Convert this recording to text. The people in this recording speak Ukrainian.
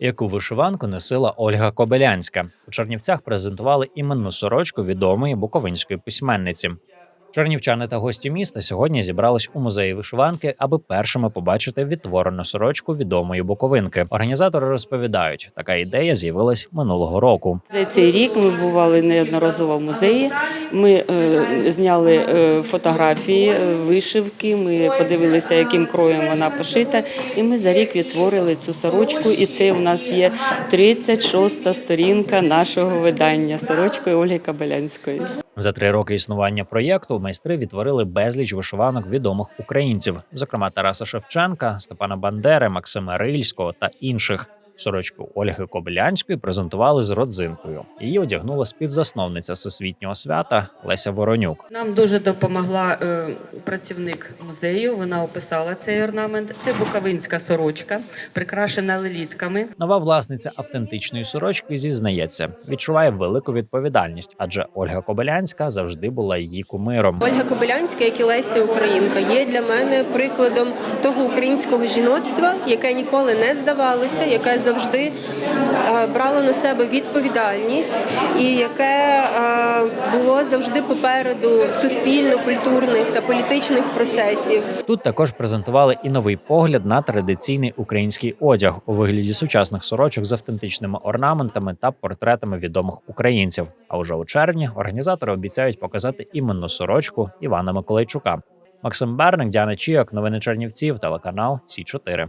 яку вишиванку носила Ольга Кобилянська. У Чернівцях презентували іменну сорочку відомої буковинської письменниці. Чернівчани та гості міста сьогодні зібрались у музеї вишиванки, аби першими побачити відтворену сорочку відомої буковинки. Організатори розповідають, така ідея з'явилась минулого року. За цей рік ми бували неодноразово в музеї. Ми е, зняли е, фотографії, е, вишивки. Ми подивилися, яким кроєм вона пошита. І ми за рік відтворили цю сорочку. І це у нас є 36-та сторінка нашого видання сорочкою Ольги Кабелянської. За три роки існування проєкту майстри відтворили безліч вишиванок відомих українців, зокрема Тараса Шевченка, Степана Бандери, Максима Рильського та інших. Сорочку Ольги Кобилянської презентували з родзинкою. Її одягнула співзасновниця всесвітнього свята Леся Воронюк. Нам дуже допомогла е, працівник музею. Вона описала цей орнамент. Це буковинська сорочка, прикрашена лелітками. Нова власниця автентичної сорочки зізнається, відчуває велику відповідальність, адже Ольга Кобилянська завжди була її кумиром. Ольга Кобилянська, як і Леся Українка, є для мене прикладом того українського жіноцтва, яке ніколи не здавалося, яке завжди е, брало на себе відповідальність і яке е, було завжди попереду суспільно-культурних та політичних процесів. Тут також презентували і новий погляд на традиційний український одяг у вигляді сучасних сорочок з автентичними орнаментами та портретами відомих українців. А уже у червні організатори обіцяють показати іменну сорочку Івана Миколайчука. Максим Берник, Діана Чіок, новини Чернівців, телеканал Сі 4